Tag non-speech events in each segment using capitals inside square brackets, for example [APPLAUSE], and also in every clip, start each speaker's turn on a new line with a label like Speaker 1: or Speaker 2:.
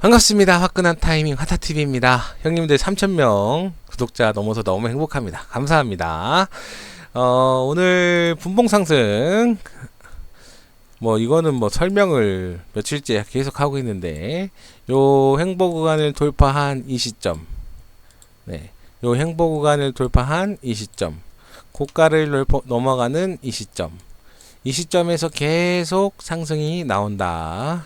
Speaker 1: 반갑습니다. 화끈한 타이밍 화타TV입니다. 형님들 3,000명 구독자 넘어서 너무 행복합니다. 감사합니다. 어, 오늘 분봉 상승, 뭐, 이거는 뭐 설명을 며칠째 계속 하고 있는데, 요 행보 구간을 돌파한 이 시점, 네. 요 행보 구간을 돌파한 이 시점, 고가를 넘어가는 이 시점, 이 시점에서 계속 상승이 나온다.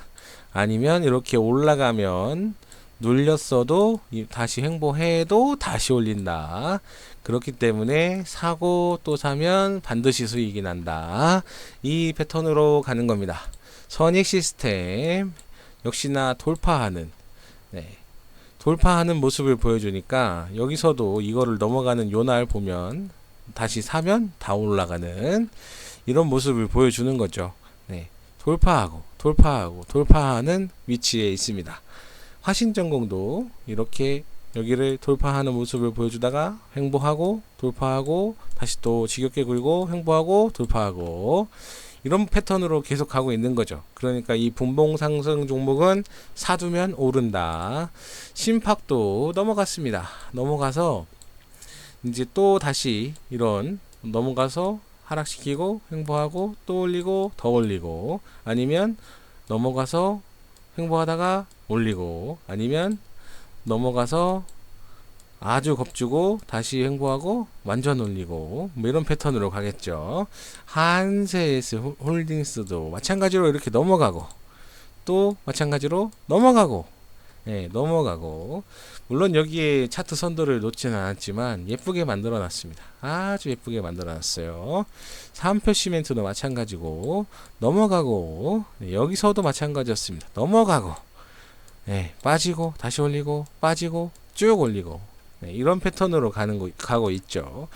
Speaker 1: 아니면 이렇게 올라가면 눌렸어도 이- 다시 횡보해도 다시 올린다. 그렇기 때문에 사고 또 사면 반드시 수익이 난다. 이 패턴으로 가는 겁니다. 선익 시스템 역시나 돌파하는 네. 돌파하는 모습을 보여주니까 여기서도 이거를 넘어가는 요날 보면 다시 사면 다 올라가는 이런 모습을 보여주는 거죠. 네. 돌파하고 돌파하고 돌파하는 위치에 있습니다. 화신전공도 이렇게 여기를 돌파하는 모습을 보여주다가 횡보하고 돌파하고 다시 또 지겹게 굴고 횡보하고 돌파하고 이런 패턴으로 계속 가고 있는 거죠. 그러니까 이 분봉 상승 종목은 사두면 오른다. 심팍도 넘어갔습니다. 넘어가서 이제 또 다시 이런 넘어가서 하락시키고 횡보하고 또 올리고 더 올리고 아니면 넘어가서 횡보하다가 올리고 아니면 넘어가서 아주 겁주고 다시 횡보하고 완전 올리고 뭐 이런 패턴으로 가겠죠. 한세스 홀- 홀딩스도 마찬가지로 이렇게 넘어가고 또 마찬가지로 넘어가고 예, 넘어가고 물론 여기에 차트 선도를 놓지는 않았지만 예쁘게 만들어 놨습니다. 아주 예쁘게 만들어 놨어요. 3표 시멘트도 마찬가지고 넘어가고 네, 여기서도 마찬가지였습니다. 넘어가고 네, 빠지고 다시 올리고 빠지고 쭉 올리고 네, 이런 패턴으로 가는 거 가고 있죠.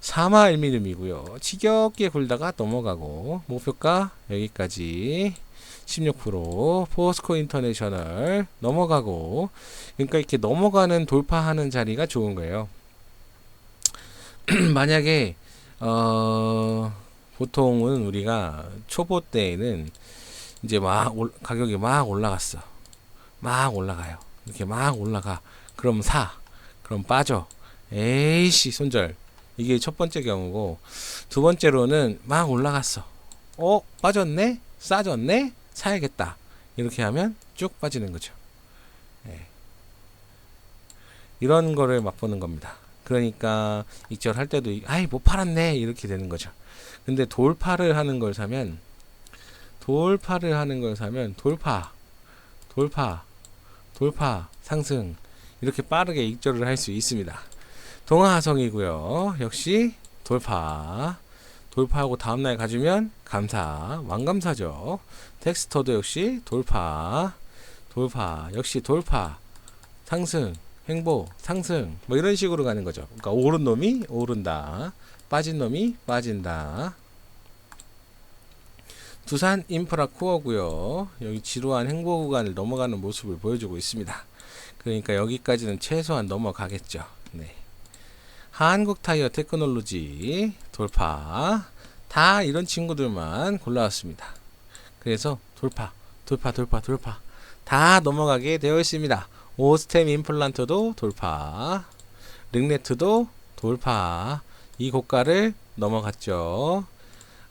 Speaker 1: 사마 알미늄이고요. 지겹게 굴다가 넘어가고 목표가 여기까지 16% 포스코 인터내셔널 넘어가고 그러니까 이렇게 넘어가는 돌파하는 자리가 좋은 거예요. [CLEARS THROAT] 만약에 어 보통은 우리가 초보 때에는 이제 막 올- 가격이 막 올라갔어. 막 올라가요. 이렇게 막 올라가. 그럼 사. 그럼 빠져. 에이씨 손절. 이게 첫 번째 경우고 두 번째로는 막 올라갔어. 어 빠졌네? 싸졌네? 사야겠다. 이렇게 하면 쭉 빠지는 거죠. 예. 이런 거를 맛보는 겁니다. 그러니까 익절할 때도 이- 아이 못 팔았네 이렇게 되는 거죠. 근데 돌파를 하는 걸 사면 돌파를 하는 걸 사면 돌파 돌파 돌파 상승 이렇게 빠르게 익절을 할 수 있습니다. 동화하성이고요. 역시 돌파 돌파하고 다음날 가주면 감사 왕감사죠. 텍스터도 역시 돌파 돌파 역시 돌파 상승 행보 상승 뭐 이런 식으로 가는 거죠. 그러니까 오른 놈이 오른다 빠진 놈이 빠진다. 두산 인프라 코어고요. 여기 지루한 행보 구간을 넘어가는 모습을 보여주고 있습니다. 그러니까 여기까지는 최소한 넘어가겠죠. 네. 한국 타이어 테크놀로지 돌파 다 이런 친구들만 골라왔습니다. 그래서 돌파 돌파 돌파 돌파 다 넘어가게 되어 있습니다. 오스템 임플란트도 돌파 링네트도 돌파 이 고가를 넘어갔죠.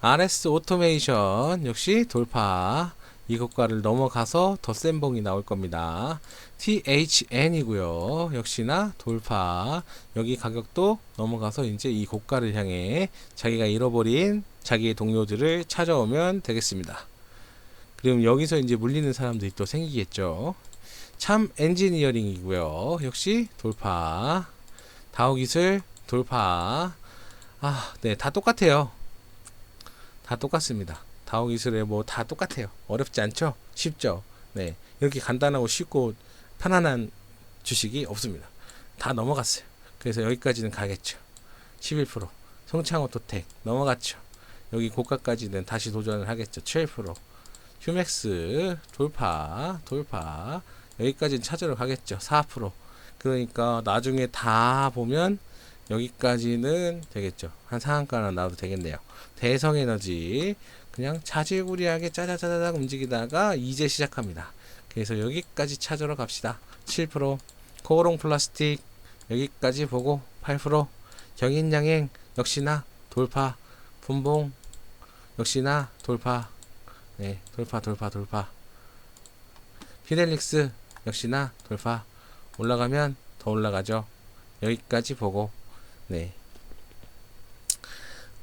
Speaker 1: RS 오토메이션 역시 돌파 이 고가를 넘어가서 더 센 봉이 나올 겁니다. THN이고요. 역시나 돌파. 여기 가격도 넘어가서 이제 이 고가를 향해 자기가 잃어버린 자기의 동료들을 찾아오면 되겠습니다. 그럼 여기서 이제 물리는 사람들이 또 생기겠죠. 참 엔지니어링이고요. 역시 돌파. 다오기술 돌파. 아, 네, 다 똑같아요. 다 똑같습니다. 다오 기술에 뭐 다 똑같아요. 어렵지 않죠? 쉽죠? 네. 이렇게 간단하고 쉽고 편안한 주식이 없습니다. 다 넘어갔어요. 그래서 여기까지는 가겠죠. 11%. 성창오토텍 넘어갔죠. 여기 고가까지는 다시 도전을 하겠죠. 7%. 휴맥스 돌파, 돌파. 여기까지는 찾으러 가겠죠. 4%. 그러니까 나중에 다 보면 여기까지는 되겠죠. 한 상한가나 나와도 되겠네요. 대성 에너지. 그냥 자질구리하게 짜자자자작 움직이다가 이제 시작합니다. 그래서 여기까지 찾으러 갑시다. 7% 코오롱 플라스틱. 여기까지 보고 8% 경인양행. 역시나 돌파. 분봉. 역시나 돌파. 네 돌파 돌파 돌파. 피델릭스. 역시나 돌파. 올라가면 더 올라가죠. 여기까지 보고 네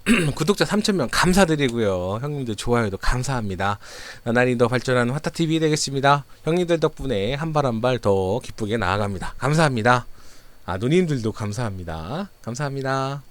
Speaker 1: [CLEARS THROAT] 구독자 3,000명 감사드리고요. 형님들 좋아요도 감사합니다. 나날이 더 발전하는 화타TV 되겠습니다. 형님들 덕분에 한 발 한 발 더 기쁘게 나아갑니다. 감사합니다. 아, 누님들도 감사합니다. 감사합니다.